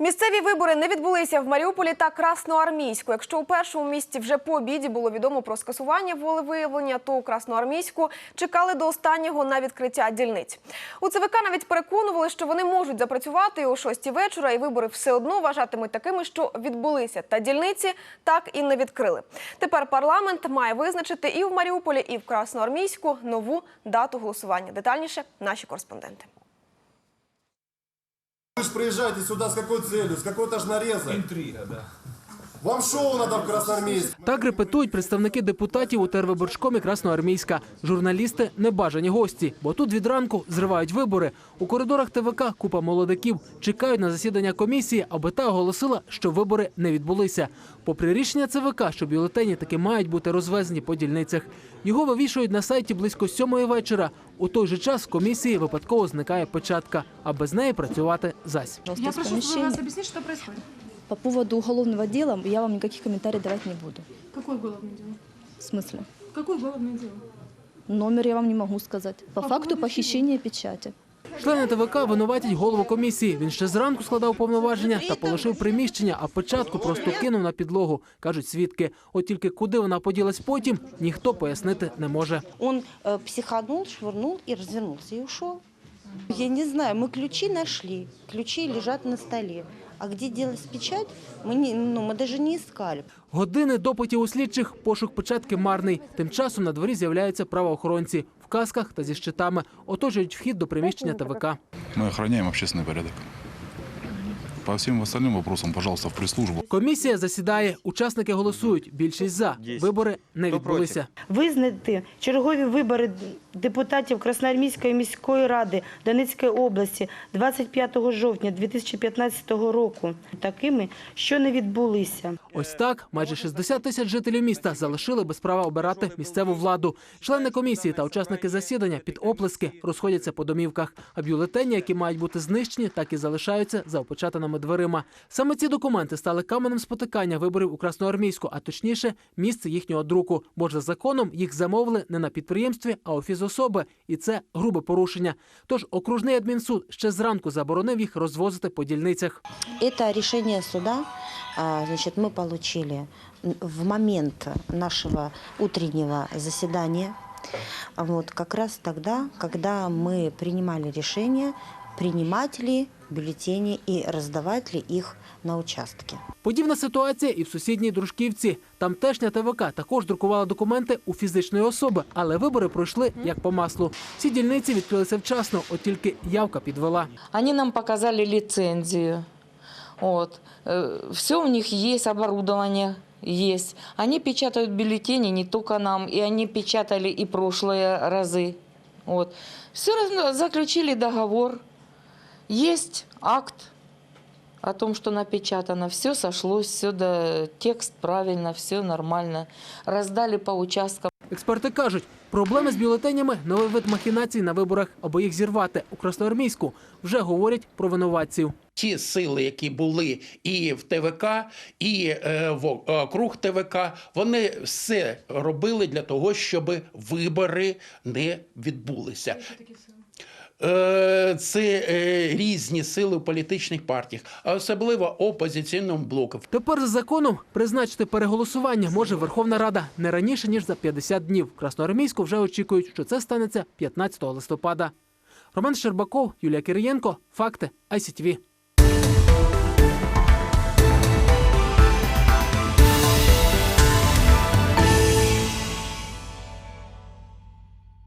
Місцеві вибори не відбулися в Маріуполі та Красноармійську. Якщо у першому місті вже по обіді було відомо про скасування волевиявлення, то у Красноармійську чекали до останнього на відкриття дільниць. У ЦВК навіть переконували, що вони можуть запрацювати о 6 вечора, і вибори все одно вважатимуть такими, що відбулися. Та дільниці так і не відкрили. Тепер парламент має визначити і в Маріуполі, і в Красноармійську нову дату голосування. Детальніше наші кореспонденти. Вы приезжаете сюда с какой целью? С какой-то ж нарезой? Интрига, да. Вам шоу надо в Красноармейск. Так репетують представники депутатів у тервиборчкомі Красноармійська. Журналісти – небажані гості, бо тут від ранку зривають вибори. У коридорах ТВК купа молодиків чекають на засідання комісії, аби та оголосила, що вибори не відбулися. Попри рішення ЦВК, що бюлетені таки мають бути розвезені по дільницях. Його вивішують на сайті близько сьомої вечора. У той же час в комісії випадково зникає печатка, а без неї працювати зась. пожалуйста, Я из прошу, чтобы вы помещения. нас объяснить, что происходит. По поводу уголовного дела я вам никаких комментариев давать не буду. Какое уголовное дело? В смысле? Какое уголовное дело? Номер я вам не могу сказать. По По факту поводу похищения печати. Члени ТВК винуватять голову комісії. Він ще зранку складав повноваження та полишив приміщення, а печатку просто кинув на підлогу, кажуть свідки. От тільки куди вона поділась потім, ніхто пояснити не може. Он э, психанул, швырнул и развернулся и ушел. Я не знаю, мы ключи нашли, ключи лежат на столе. А где делась печать, мы, не, ну, мы даже не искали. Години допитів у слідчих, пошук печатки марний. Тим часом на дворі з'являються правоохоронці в касках та зі щитами, оточують вхід до приміщення ТВК. Мы охраняем общественный порядок. По всем остальным вопросам, пожалуйста, в пресс-службу. Комісія засідає, учасники голосують. Більшість за вибори не відбулися. Визнати чергові вибори депутатів Красноармійської міської ради Донецької області 25 жовтня 2015 року такими, що не відбулися. Ось так майже 60 тисяч жителів міста залишили без права обирати місцеву владу. Члени комісії та учасники засідання під оплески розходяться по домівках. А бюлетені, які мають бути знищені, так і залишаються за опечатаними дверима. Саме ці документи стали каменем спотикання виборів у Красноармійську, а точніше, місце їхнього друку. Бо ж за законом їх замовили не на підприємстві, а у фізособи. І це грубе порушення. Тож окружний адмінсуд ще зранку заборонив їх розвозити по дільницях. Это решение суда, а, значит, мы получили в момент нашего утреннего заседания, а вот как раз тогда, когда мы принимали решение, принимать ли бюллетени и раздавать ли их на участке. Подібна ситуація і в сусідній дружківці. Тамтешня ТВК також друкувала документи у фізичної особи, але вибори пройшли як по маслу. Всі дільниці відкрилися вчасно, от тільки явка підвела. Они нам показали лицензию. Вот. Все у них есть, оборудование есть. Они печатают бюллетени не только нам, и они печатали и прошлые разы. Вот. Все равно заключили договор. Есть акт о том, что напечатано. Все сошлось, все да, текст правильно, все нормально. Раздали по участкам. Експерти кажуть, проблеми з бюлетенями новий вид махінацій на виборах, аби їх зірвати у Красноармійську. Вже говорять про винуватців. ті сили, які були і в ТВК, і е, в округ ТВК, вони все робили для того, щоб вибори не відбулися. Е, Це е, різні сили в політичних партіях, а особливо опозиційному блоку. Тепер за законом призначити переголосування може Верховна Рада не раніше ніж за 50 днів. Красноармійську вже очікують, що це станеться 15 листопада. Роман Щербаков, Юлія Кириєнко. Факти ICTV.